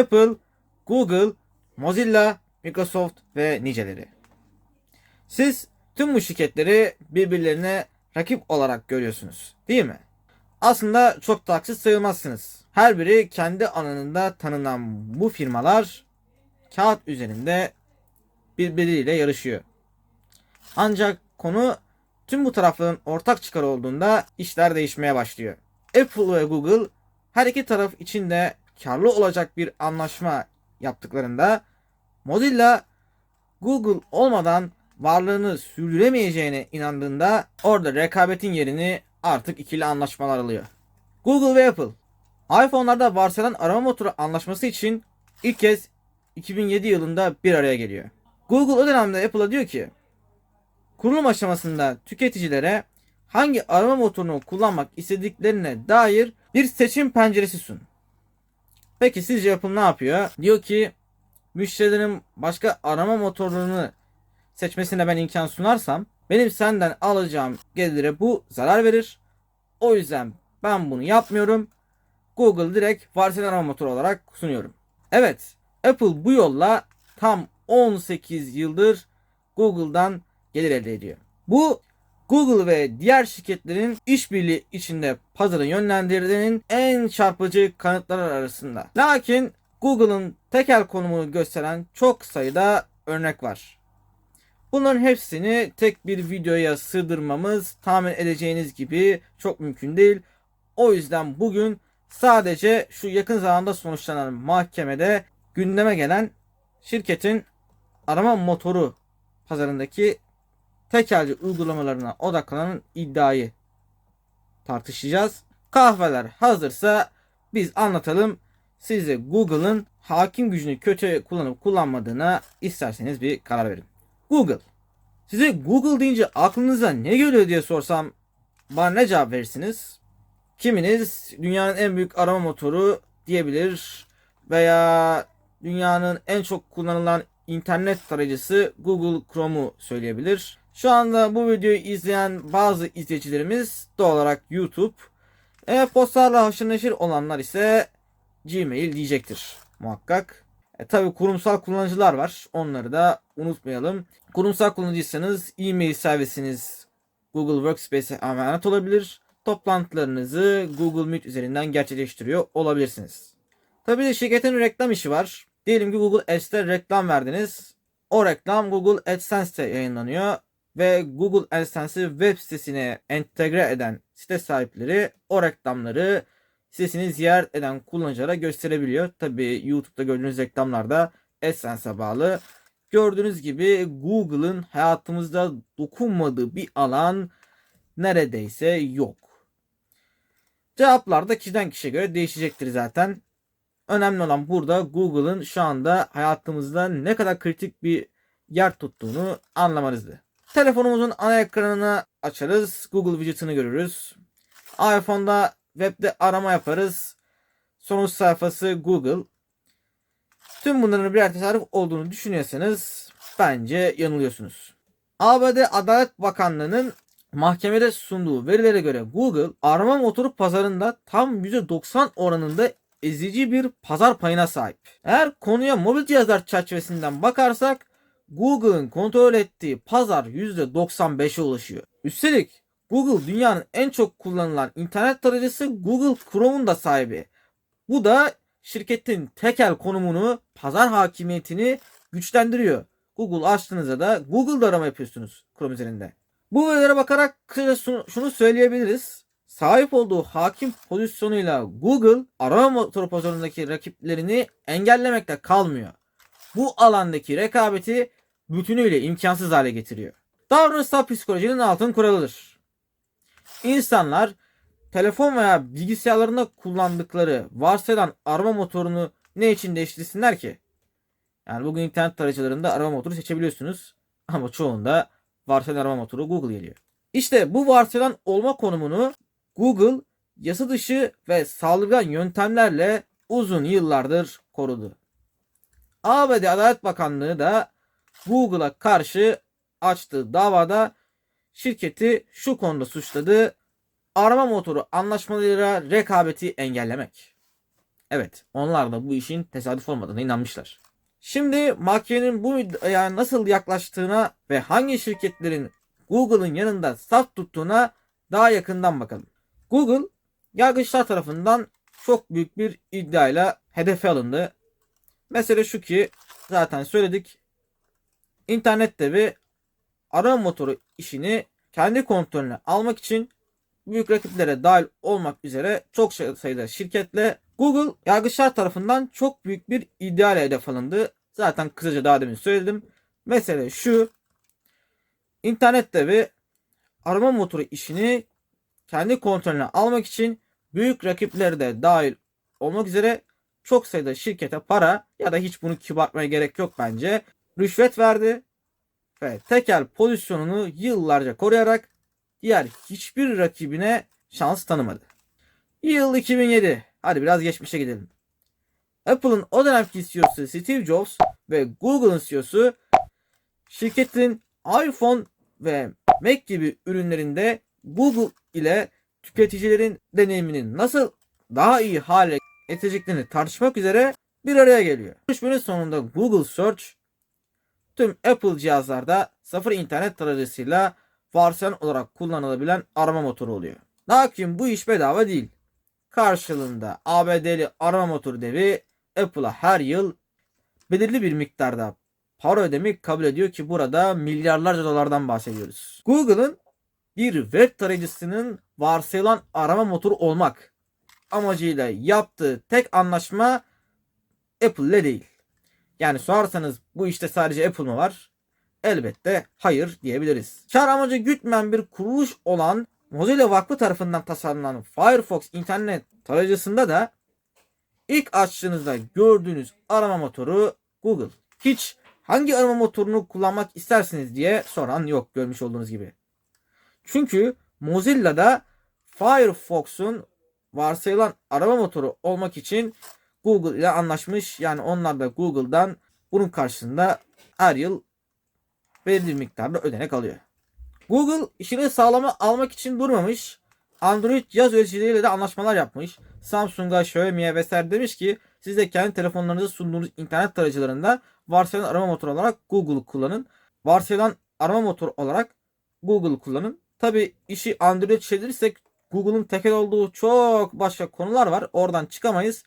Apple, Google, Mozilla, Microsoft ve niceleri. Siz tüm bu şirketleri birbirlerine rakip olarak görüyorsunuz, değil mi? Aslında çok da haksız sayılmazsınız. Her biri kendi alanında tanınan bu firmalar kağıt üzerinde birbiriyle yarışıyor. Ancak konu tüm bu tarafların ortak çıkar olduğunda işler değişmeye başlıyor. Apple ve Google her iki taraf için de karlı olacak bir anlaşma yaptıklarında Mozilla Google olmadan varlığını sürdüremeyeceğine inandığında orada rekabetin yerini artık ikili anlaşmalar alıyor. Google ve Apple iPhone'larda varsayılan arama motoru anlaşması için ilk kez 2007 yılında bir araya geliyor. Google o dönemde Apple'a diyor ki kurulum aşamasında tüketicilere hangi arama motorunu kullanmak istediklerine dair bir seçim penceresi sun. Peki sizce Apple ne yapıyor? Diyor ki müşterilerin başka arama motorunu seçmesine ben imkan sunarsam benim senden alacağım gelire bu zarar verir. O yüzden ben bunu yapmıyorum. Google direkt varsayılan arama motoru olarak sunuyorum. Evet, Apple bu yolla tam 18 yıldır Google'dan gelir elde ediyor. Bu Google ve diğer şirketlerin işbirliği içinde pazarı yönlendirdiğinin en çarpıcı kanıtları arasında. Lakin Google'ın tekel konumunu gösteren çok sayıda örnek var. Bunların hepsini tek bir videoya sığdırmamız tahmin edeceğiniz gibi çok mümkün değil. O yüzden bugün sadece şu yakın zamanda sonuçlanan mahkemede gündeme gelen şirketin arama motoru pazarındaki tekelci uygulamalarına odaklanan iddiayı tartışacağız. Kahveler hazırsa biz anlatalım. Siz de Google'ın hakim gücünü kötü kullanıp kullanmadığına isterseniz bir karar verin. Google. Size Google deyince aklınıza ne geliyor diye sorsam bana ne cevap verirsiniz? Kiminiz dünyanın en büyük arama motoru diyebilir veya dünyanın en çok kullanılan internet tarayıcısı Google Chrome'u söyleyebilir. Şu anda bu videoyu izleyen bazı izleyicilerimiz doğal olarak YouTube, e-postalarla haşır neşir olanlar ise Gmail diyecektir muhakkak. E, tabi kurumsal kullanıcılar var. Onları da unutmayalım. Kurumsal kullanıcıysanız e-mail servisiniz Google Workspace'e emanet olabilir. Toplantılarınızı Google Meet üzerinden gerçekleştiriyor olabilirsiniz. Tabi de şirketin reklam işi var. Diyelim ki Google Ads'te reklam verdiniz. O reklam Google AdSense'te yayınlanıyor ve Google AdSense'i web sitesine entegre eden site sahipleri o reklamları sitesini ziyaret eden kullanıcılara gösterebiliyor. Tabi YouTube'da gördüğünüz reklamlarda AdSense'e bağlı. Gördüğünüz gibi Google'ın hayatımızda dokunmadığı bir alan neredeyse yok. Cevaplar da kişiden kişiye göre değişecektir zaten. Önemli olan burada Google'ın şu anda hayatımızda ne kadar kritik bir yer tuttuğunu anlamanızdı. Telefonumuzun ana ekranını açarız. Google widget'ını görürüz. iPhone'da webde arama yaparız. Sonuç sayfası Google. Tüm bunların birer tasarruf olduğunu düşünüyorsanız bence yanılıyorsunuz. ABD Adalet Bakanlığı'nın mahkemede sunduğu verilere göre Google arama motoru pazarında tam %90 oranında ezici bir pazar payına sahip. Eğer konuya mobil cihazlar çerçevesinden bakarsak Google'ın kontrol ettiği pazar %95'e ulaşıyor. Üstelik Google dünyanın en çok kullanılan internet tarayıcısı Google Chrome'un da sahibi. Bu da şirketin tekel konumunu, pazar hakimiyetini güçlendiriyor. Google açtığınızda da Google'da arama yapıyorsunuz Chrome üzerinde. Bu verilere bakarak kısaca şunu söyleyebiliriz. Sahip olduğu hakim pozisyonuyla Google arama motoru pazarındaki rakiplerini engellemekte kalmıyor. Bu alandaki rekabeti bütünüyle imkansız hale getiriyor. Davranışsal psikolojinin altın kuralıdır. İnsanlar telefon veya bilgisayarlarında kullandıkları varsayılan arama motorunu ne için değiştirsinler ki? Yani bugün internet tarayıcılarında arama motoru seçebiliyorsunuz. Ama çoğunda varsayılan arama motoru Google geliyor. İşte bu varsayılan olma konumunu Google yasa dışı ve saldırgan yöntemlerle uzun yıllardır korudu. ABD Adalet Bakanlığı da Google'a karşı açtığı davada şirketi şu konuda suçladı. Arama motoru anlaşmalarıyla rekabeti engellemek. Evet, onlar da bu işin tesadüf olmadığına inanmışlar. Şimdi mahkemenin bu iddiaya nasıl yaklaştığına ve hangi şirketlerin Google'ın yanında saf tuttuğuna daha yakından bakalım. Google, yargıçlar tarafından çok büyük bir iddiayla hedefe alındı. Mesele şu ki, zaten söyledik. İnternet devi arama motoru işini kendi kontrolüne almak için büyük rakiplere dahil olmak üzere çok sayıda şirketle Google yargıçlar tarafından çok büyük bir iddia ile hedef alındı. Zaten kısaca daha demin söyledim. Mesele şu. İnternet devi arama motoru işini kendi kontrolüne almak için büyük rakipleri de dahil olmak üzere çok sayıda şirkete para ya da hiç bunu kibartmaya gerek yok bence. Rüşvet verdi ve tekel pozisyonunu yıllarca koruyarak diğer hiçbir rakibine şans tanımadı. Yıl 2007. Hadi biraz geçmişe gidelim. Apple'ın o dönemki CEO'su Steve Jobs ve Google'ın CEO'su şirketin iPhone ve Mac gibi ürünlerinde Google ile tüketicilerin deneyimini nasıl daha iyi hale getireceklerini tartışmak üzere bir araya geliyor. Görüşmenin sonunda Google Search tüm Apple cihazlarda sıfır internet tarayıcısıyla varsayılan olarak kullanılabilen arama motoru oluyor. Lakin bu iş bedava değil. Karşılığında ABD'li arama motoru devi Apple'a her yıl belirli bir miktarda para ödemek kabul ediyor ki burada milyarlarca dolardan bahsediyoruz. Google'ın bir web tarayıcısının varsayılan arama motoru olmak amacıyla yaptığı tek anlaşma Apple ile değil. Yani sorarsanız bu işte sadece Apple mı var? Elbette hayır diyebiliriz. Kar amacı gütmeyen bir kuruluş olan Mozilla Vakfı tarafından tasarlanan Firefox internet tarayıcısında da ilk açtığınızda gördüğünüz arama motoru Google. Hiç hangi arama motorunu kullanmak istersiniz diye soran yok görmüş olduğunuz gibi. Çünkü Mozilla'da Firefox'un varsayılan arama motoru olmak için Google ile anlaşmış. Yani onlar da Google'dan bunun karşılığında her yıl belirli bir miktarda ödenek alıyor. Google işini sağlama almak için durmamış. Android cihaz üreticileriyle de anlaşmalar yapmış. Samsung'a, Xiaomi'ye vesaire demiş ki siz de kendi telefonlarınızı sunduğunuz internet tarayıcılarında varsayılan arama motoru olarak Google'u kullanın. Varsayılan arama motoru olarak Google'u kullanın. Tabi işi Android çevirirsek Google'un tekel olduğu çok başka konular var. Oradan çıkamayız.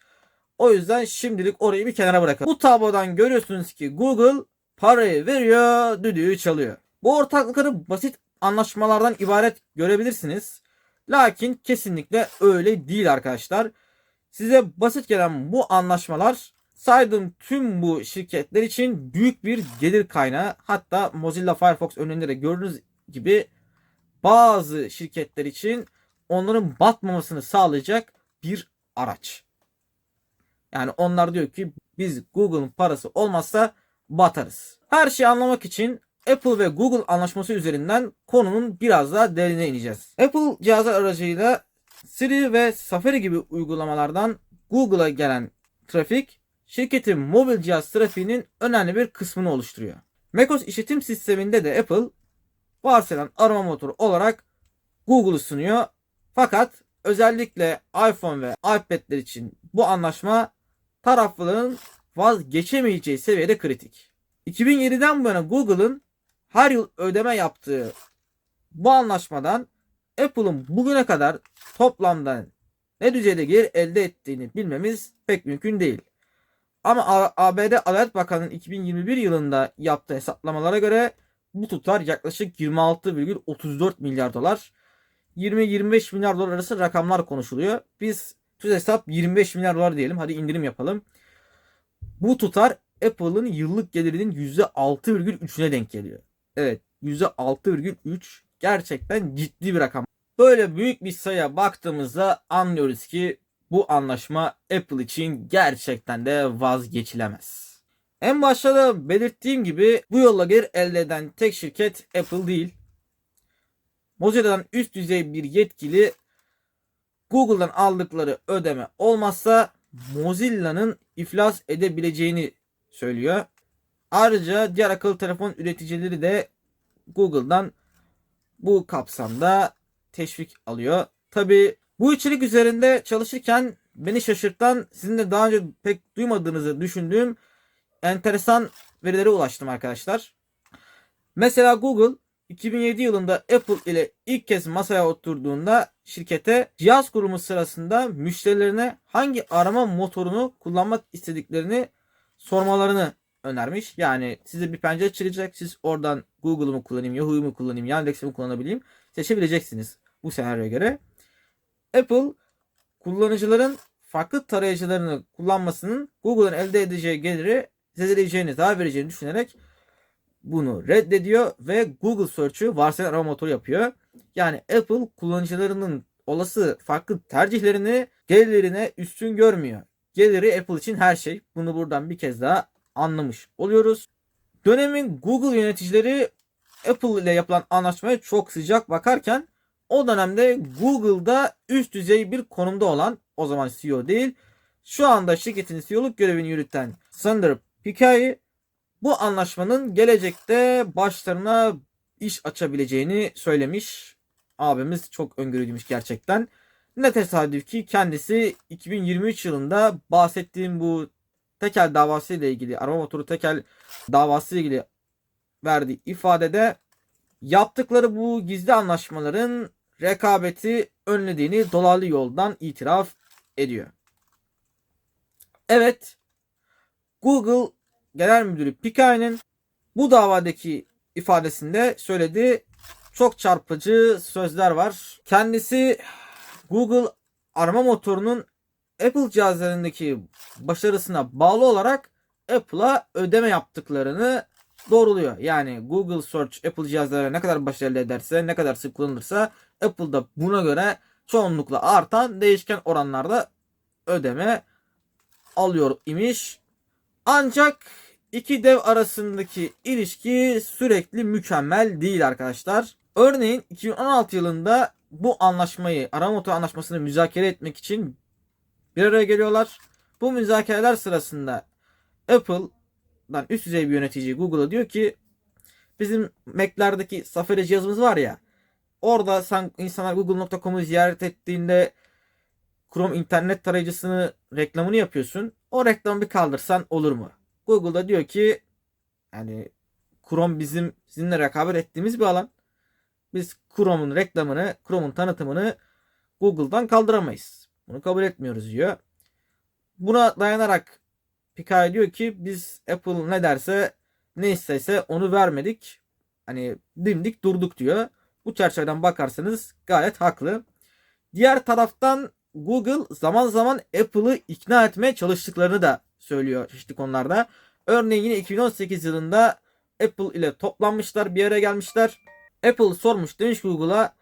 O yüzden şimdilik orayı bir kenara bırakalım. Bu tablodan görüyorsunuz ki Google parayı veriyor, düdüğü çalıyor. Bu ortaklıkları basit anlaşmalardan ibaret görebilirsiniz. Lakin kesinlikle öyle değil arkadaşlar. Size basit gelen bu anlaşmalar saydığım tüm bu şirketler için büyük bir gelir kaynağı. Hatta Mozilla Firefox önünde de gördüğünüz gibi bazı şirketler için onların batmamasını sağlayacak bir araç. Yani onlar diyor ki biz Google'ın parası olmazsa batarız. Her şeyi anlamak için Apple ve Google anlaşması üzerinden konunun biraz daha derine ineceğiz. Apple cihazlar aracıyla Siri ve Safari gibi uygulamalardan Google'a gelen trafik şirketin mobil cihaz trafiğinin önemli bir kısmını oluşturuyor. macOS işletim sisteminde de Apple varsayılan arama motoru olarak Google'u sunuyor. Fakat özellikle iPhone ve iPad'ler için bu anlaşma tarafların vazgeçemeyeceği seviyede kritik. 2007'den bu yana Google'ın her yıl ödeme yaptığı bu anlaşmadan Apple'ın bugüne kadar toplamda ne düzeyde gelir elde ettiğini bilmemiz pek mümkün değil. Ama ABD Adalet Bakanı'nın 2021 yılında yaptığı hesaplamalara göre bu tutar yaklaşık 26,34 milyar dolar. 20-25 milyar dolar arası rakamlar konuşuluyor. Biz Tüz hesap 25 milyar dolar diyelim. Hadi indirim yapalım. Bu tutar Apple'ın yıllık gelirinin %6,3'üne denk geliyor. Evet %6,3 gerçekten ciddi bir rakam. Böyle büyük bir sayıya baktığımızda anlıyoruz ki bu anlaşma Apple için gerçekten de vazgeçilemez. En başta da belirttiğim gibi bu yolla gelir elde eden tek şirket Apple değil. Mozilla'dan üst düzey bir yetkili Google'dan aldıkları ödeme olmazsa Mozilla'nın iflas edebileceğini söylüyor. Ayrıca diğer akıllı telefon üreticileri de Google'dan bu kapsamda teşvik alıyor. Tabi bu içerik üzerinde çalışırken beni şaşırtan sizin de daha önce pek duymadığınızı düşündüğüm enteresan verilere ulaştım arkadaşlar. Mesela Google 2007 yılında Apple ile ilk kez masaya oturduğunda şirkete cihaz kurumu sırasında müşterilerine hangi arama motorunu kullanmak istediklerini sormalarını önermiş. Yani size bir pencere çıkacak. Siz oradan Google'u mu kullanayım, Yahoo'yu mu kullanayım, Yandex'i mi kullanabileyim seçebileceksiniz bu senaryoya göre. Apple kullanıcıların farklı tarayıcılarını kullanmasının Google'ın elde edeceği geliri zedeleyeceğini, daha vereceğini düşünerek bunu reddediyor ve Google Search'ü varsayılan arama motoru yapıyor. Yani Apple kullanıcılarının olası farklı tercihlerini gelirine üstün görmüyor. Geliri Apple için her şey. Bunu buradan bir kez daha anlamış oluyoruz. Dönemin Google yöneticileri Apple ile yapılan anlaşmaya çok sıcak bakarken o dönemde Google'da üst düzey bir konumda olan o zaman CEO değil şu anda şirketin CEO'luk görevini yürüten Sundar Pichai bu anlaşmanın gelecekte başlarına iş açabileceğini söylemiş. Abimiz çok öngörülüymüş gerçekten. Ne tesadüf ki kendisi 2023 yılında bahsettiğim bu tekel davası ile ilgili arama motoru tekel davası ile ilgili verdiği ifadede yaptıkları bu gizli anlaşmaların rekabeti önlediğini dolaylı yoldan itiraf ediyor. Evet Google Genel Müdürü Pichai'nin bu davadaki ifadesinde söylediği çok çarpıcı sözler var. Kendisi Google arama motorunun Apple cihazlarındaki başarısına bağlı olarak Apple'a ödeme yaptıklarını doğruluyor. Yani Google Search Apple cihazlara ne kadar başarılı ederse, ne kadar sık kullanılırsa Apple da buna göre çoğunlukla artan değişken oranlarda ödeme alıyor imiş. Ancak iki dev arasındaki ilişki sürekli mükemmel değil arkadaşlar. Örneğin 2016 yılında bu anlaşmayı, arama motoru anlaşmasını müzakere etmek için bir araya geliyorlar. Bu müzakereler sırasında Apple'dan üst düzey bir yönetici Google'a diyor ki bizim Mac'lerdeki Safari cihazımız var ya orada sen insanlar google.com'u ziyaret ettiğinde Chrome internet tarayıcısını reklamını yapıyorsun. O reklamı bir kaldırsan olur mu? Google'da diyor ki yani Chrome bizim sizinle rekabet ettiğimiz bir alan. Biz Chrome'un reklamını, Chrome'un tanıtımını Google'dan kaldıramayız. Bunu kabul etmiyoruz diyor. Buna dayanarak Pichai diyor ki biz Apple ne derse ne istese onu vermedik. Hani dimdik durduk diyor. Bu çerçeveden bakarsanız gayet haklı. Diğer taraftan Google zaman zaman Apple'ı ikna etmeye çalıştıklarını da söylüyor çeşitli konularda. Örneğin yine 2018 yılında Apple ile toplanmışlar bir yere gelmişler. Apple sormuş demiş Google'a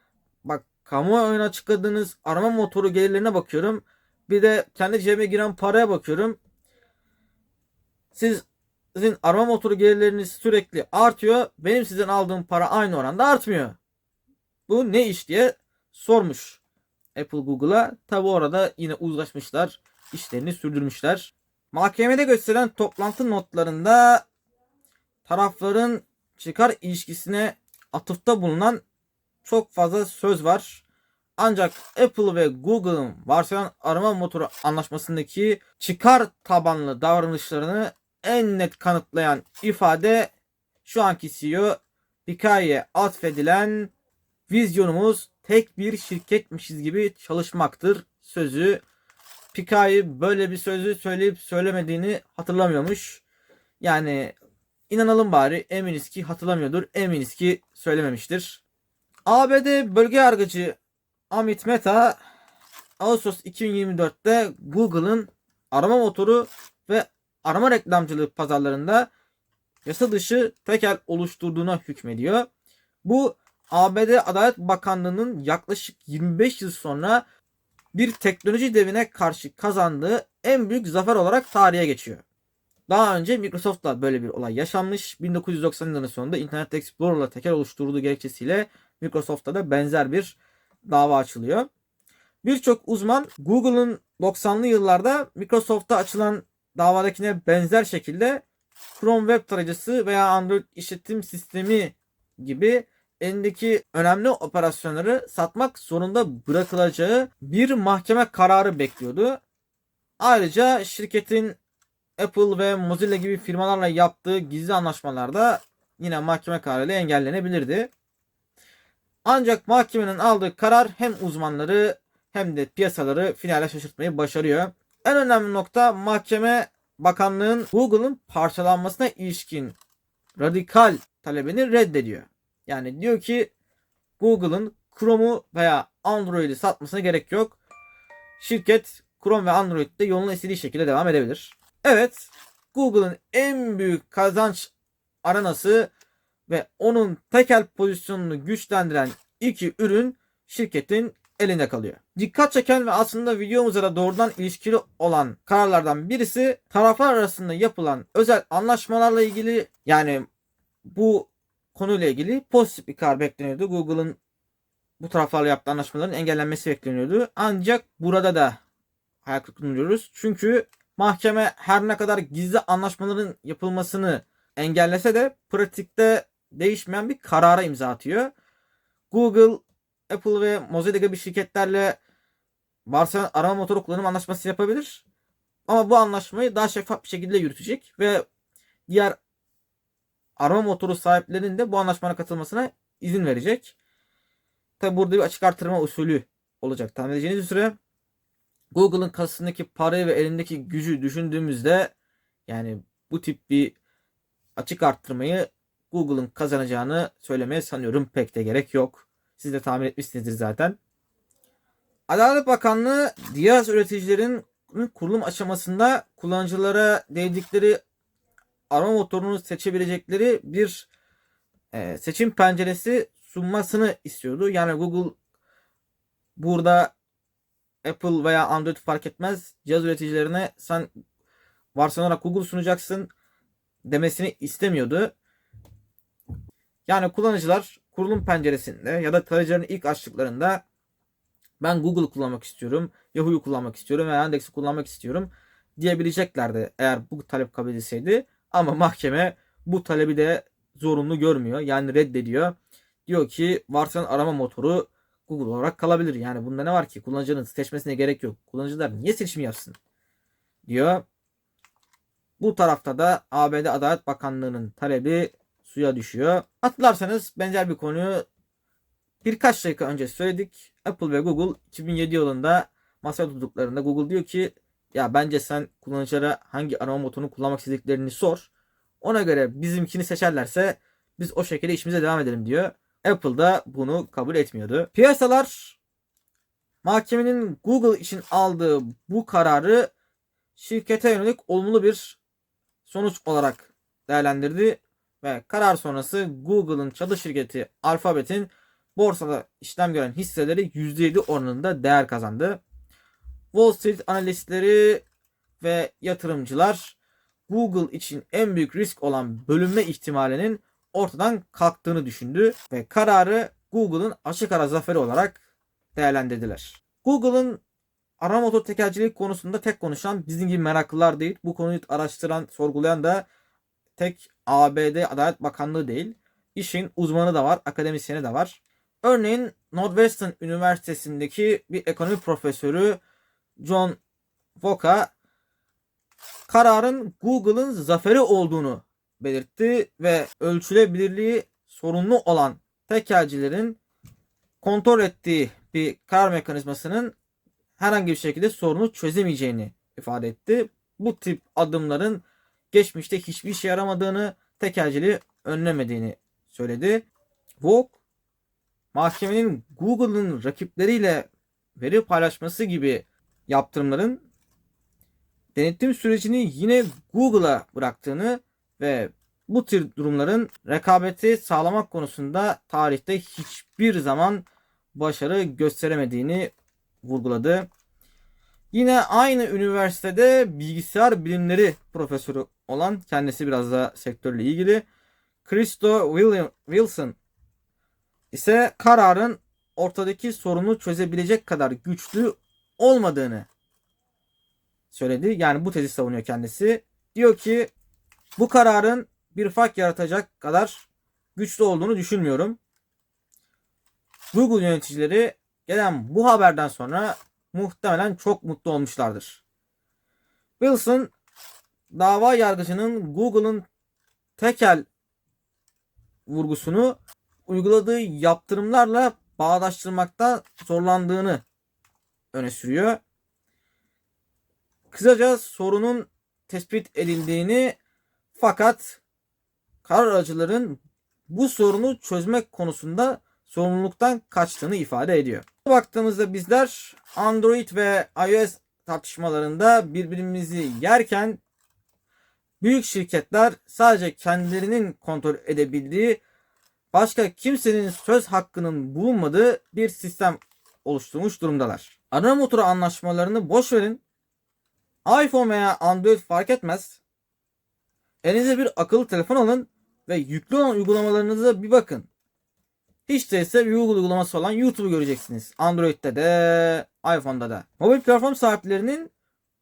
bak kamuoyuna açıkladığınız arama motoru gelirlerine bakıyorum. Bir de kendi cebime giren paraya bakıyorum. Siz sizin arama motoru gelirleriniz sürekli artıyor. Benim sizden aldığım para aynı oranda artmıyor. Bu ne iş diye sormuş Apple Google'a. Tabi orada yine uzlaşmışlar. işlerini sürdürmüşler. Mahkemede gösterilen toplantı notlarında tarafların çıkar ilişkisine atıfta bulunan çok fazla söz var. Ancak Apple ve Google'ın varsayılan arama motoru anlaşmasındaki çıkar tabanlı davranışlarını en net kanıtlayan ifade şu anki CEO Pichai'ye atfedilen vizyonumuz tek bir şirketmişiz gibi çalışmaktır sözü. Pichai böyle bir sözü söyleyip söylemediğini hatırlamıyormuş. Yani inanalım bari eminiz ki hatırlamıyordur. Eminiz ki söylememiştir. ABD bölge yargıcı Amit Mehta Ağustos 2024'te Google'ın arama motoru ve arama reklamcılığı pazarlarında yasa dışı tekel oluşturduğuna hükmediyor. Bu ABD Adalet Bakanlığı'nın yaklaşık 25 yıl sonra bir teknoloji devine karşı kazandığı en büyük zafer olarak tarihe geçiyor. Daha önce Microsoft'la böyle bir olay yaşanmış. 1990 yılının sonunda Internet Explorer'la tekel oluşturduğu gerekçesiyle Microsoft'ta da benzer bir dava açılıyor. Birçok uzman Google'ın 90'lı yıllarda Microsoft'ta açılan davadakine benzer şekilde Chrome web tarayıcısı veya Android işletim sistemi gibi elindeki önemli operasyonları satmak zorunda bırakılacağı bir mahkeme kararı bekliyordu. Ayrıca şirketin Apple ve Mozilla gibi firmalarla yaptığı gizli anlaşmalarda yine mahkeme kararıyla engellenebilirdi. Ancak mahkemenin aldığı karar hem uzmanları hem de piyasaları finale şaşırtmayı başarıyor. En önemli nokta mahkeme bakanlığın Google'ın parçalanmasına ilişkin radikal talebini reddediyor. Yani diyor ki Google'ın Chrome'u veya Android'i satmasına gerek yok. Şirket Chrome ve Android'de yoluna istediği şekilde devam edebilir. Evet, Google'ın en büyük kazanç aranası ve onun tekel pozisyonunu güçlendiren iki ürün şirketin elinde kalıyor. Dikkat çeken ve aslında videomuza da doğrudan ilişkili olan kararlardan birisi taraflar arasında yapılan özel anlaşmalarla ilgili yani bu konuyla ilgili pozitif bir karar bekleniyordu. Google'ın bu taraflarla yaptığı anlaşmaların engellenmesi bekleniyordu. Ancak burada da hayal kırıklığına uğruyoruz. Çünkü mahkeme her ne kadar gizli anlaşmaların yapılmasını engellese de pratikte değişmeyen bir karara imza atıyor. Google, Apple ve Mozilla gibi şirketlerle varsa arama motoru kullanım anlaşması yapabilir. Ama bu anlaşmayı daha şeffaf bir şekilde yürütecek ve diğer arama motoru sahiplerinin de bu anlaşmaya katılmasına izin verecek. Tabi burada bir açık artırma usulü olacak tahmin edeceğiniz üzere. Google'ın kasasındaki parayı ve elindeki gücü düşündüğümüzde yani bu tip bir açık arttırmayı Google'ın kazanacağını söylemeye sanıyorum pek de gerek yok. Siz de tahmin etmişsinizdir zaten. Adalet Bakanlığı diğer üreticilerin kurulum aşamasında kullanıcılara değdikleri arama motorunu seçebilecekleri bir e, seçim penceresi sunmasını istiyordu. Yani Google burada Apple veya Android fark etmez cihaz üreticilerine sen varsayılarak Google sunacaksın demesini istemiyordu. Yani kullanıcılar kurulum penceresinde ya da tarayıcıların ilk açtıklarında ben Google kullanmak istiyorum, Yahoo'yu kullanmak istiyorum veya Yandex'i kullanmak istiyorum diyebileceklerdi eğer bu talep kabul edilseydi. Ama mahkeme bu talebi de zorunlu görmüyor. Yani reddediyor. Diyor ki varsayan arama motoru Google olarak kalabilir. Yani bunda ne var ki? Kullanıcının seçmesine gerek yok. Kullanıcılar niye seçim yapsın? Diyor. Bu tarafta da ABD Adalet Bakanlığı'nın talebi suya düşüyor. Hatırlarsanız benzer bir konuyu birkaç dakika önce söyledik. Apple ve Google 2007 yılında masaya tuttuklarında Google diyor ki ya bence sen kullanıcılara hangi arama motorunu kullanmak istediklerini sor. Ona göre bizimkini seçerlerse biz o şekilde işimize devam edelim diyor. Apple da bunu kabul etmiyordu. Piyasalar mahkemenin Google için aldığı bu kararı şirkete yönelik olumlu bir sonuç olarak değerlendirdi ve karar sonrası Google'ın çadır şirketi Alphabet'in borsada işlem gören hisseleri %7 oranında değer kazandı. Wall Street analistleri ve yatırımcılar Google için en büyük risk olan bölünme ihtimalinin ortadan kalktığını düşündü ve kararı Google'ın açık ara zaferi olarak değerlendirdiler. Google'ın arama motor tekerciliği konusunda tek konuşan bizim gibi meraklılar değil. Bu konuyu araştıran, sorgulayan da tek ABD Adalet Bakanlığı değil. İşin uzmanı da var, akademisyeni de var. Örneğin Northwestern Üniversitesi'ndeki bir ekonomi profesörü John Voka kararın Google'ın zaferi olduğunu belirtti ve ölçülebilirliği sorunlu olan tekelcilerin kontrol ettiği bir karar mekanizmasının herhangi bir şekilde sorunu çözemeyeceğini ifade etti. Bu tip adımların geçmişte hiçbir işe yaramadığını, tekelciliği önlemediğini söyledi. Vogue mahkemenin Google'ın rakipleriyle veri paylaşması gibi yaptırımların denetim sürecini yine Google'a bıraktığını ve bu tür durumların rekabeti sağlamak konusunda tarihte hiçbir zaman başarı gösteremediğini vurguladı. Yine aynı üniversitede bilgisayar bilimleri profesörü olan kendisi biraz da sektörle ilgili Christo William, Wilson ise kararın ortadaki sorunu çözebilecek kadar güçlü olmadığını söyledi. Yani bu tezi savunuyor kendisi. Diyor ki bu kararın bir fark yaratacak kadar güçlü olduğunu düşünmüyorum. Google yöneticileri gelen bu haberden sonra muhtemelen çok mutlu olmuşlardır. Wilson dava yargıcının Google'ın tekel vurgusunu uyguladığı yaptırımlarla bağdaştırmakta zorlandığını öne sürüyor. Kısaca sorunun tespit edildiğini fakat karar alıcıların bu sorunu çözmek konusunda sorumluluktan kaçtığını ifade ediyor. Baktığımızda bizler Android ve iOS tartışmalarında birbirimizi yerken büyük şirketler sadece kendilerinin kontrol edebildiği başka kimsenin söz hakkının bulunmadığı bir sistem oluşturmuş durumdalar. Arama motoru anlaşmalarını boş verin. iPhone veya Android fark etmez. Elinize bir akıllı telefon alın ve yüklü olan uygulamalarınıza bir bakın. Hiç değilse bir Google uygulaması olan YouTube'u göreceksiniz. Android'de de, iPhone'da da. Mobil platform sahiplerinin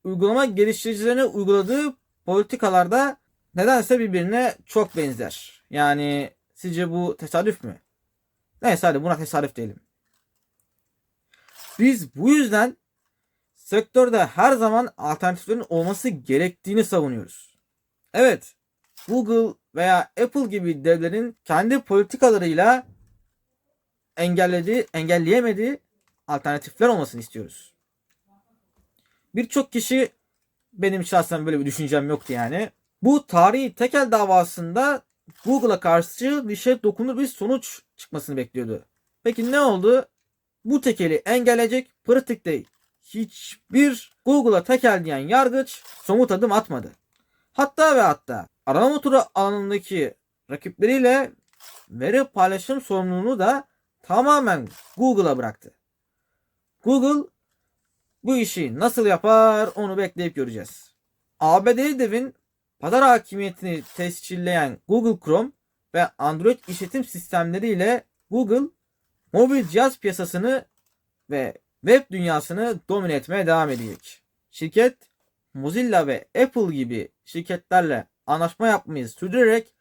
uygulama geliştiricilerine uyguladığı politikalarda nedense birbirine çok benzer. Yani sizce bu tesadüf mü? Neyse hadi buna tesadüf diyelim. Biz bu yüzden sektörde her zaman alternatiflerin olması gerektiğini savunuyoruz. Evet, Google veya Apple gibi devlerin kendi politikalarıyla engellediği, engelleyemediği alternatifler olmasını istiyoruz. Birçok kişi benim şahsen böyle bir düşüncem yoktu yani. Bu tarihi tekel davasında Google'a karşı bir şey dokunur bir sonuç çıkmasını bekliyordu. Peki ne oldu? Bu tekeli engelleyecek pratikte hiçbir Google'a tekel diyen yargıç somut adım atmadı. Hatta ve hatta arama motoru alanındaki rakipleriyle veri paylaşım sorumluluğunu da tamamen Google'a bıraktı. Google bu işi nasıl yapar onu bekleyip göreceğiz. ABD'li devin pazar hakimiyetini tescilleyen Google Chrome ve Android işletim sistemleriyle Google mobil cihaz piyasasını ve web dünyasını domine etmeye devam edecek. Şirket Mozilla ve Apple gibi şirketlerle anlaşma yapmayı sürdürerek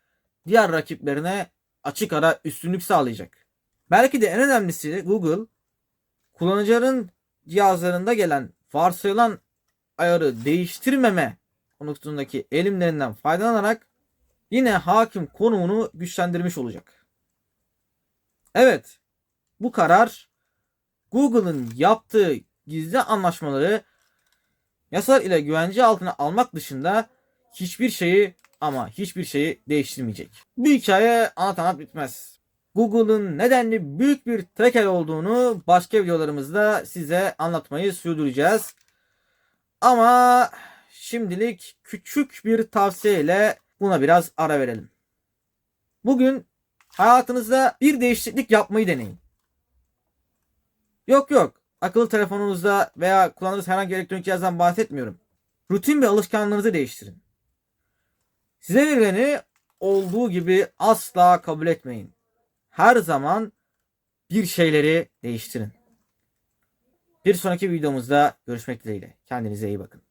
diğer rakiplerine açık ara üstünlük sağlayacak. Belki de en önemlisi Google kullanıcıların cihazlarında gelen varsayılan ayarı değiştirmeme konusundaki elimlerinden faydalanarak yine hakim konumunu güçlendirmiş olacak. Evet, bu karar Google'ın yaptığı gizli anlaşmaları yasalar ile güvence altına almak dışında hiçbir şeyi ama hiçbir şeyi değiştirmeyecek. Bu hikaye anlat anlat bitmez. Google'ın nedenli büyük bir tekel olduğunu başka videolarımızda size anlatmayı sürdüreceğiz. Ama şimdilik küçük bir tavsiyeyle buna biraz ara verelim. Bugün hayatınızda bir değişiklik yapmayı deneyin. Yok yok akıllı telefonunuzda veya kullandığınız herhangi bir elektronik cihazdan bahsetmiyorum. Rutin bir alışkanlığınızı değiştirin. Size verileni olduğu gibi asla kabul etmeyin. Her zaman bir şeyleri değiştirin. Bir sonraki videomuzda görüşmek dileğiyle. Kendinize iyi bakın.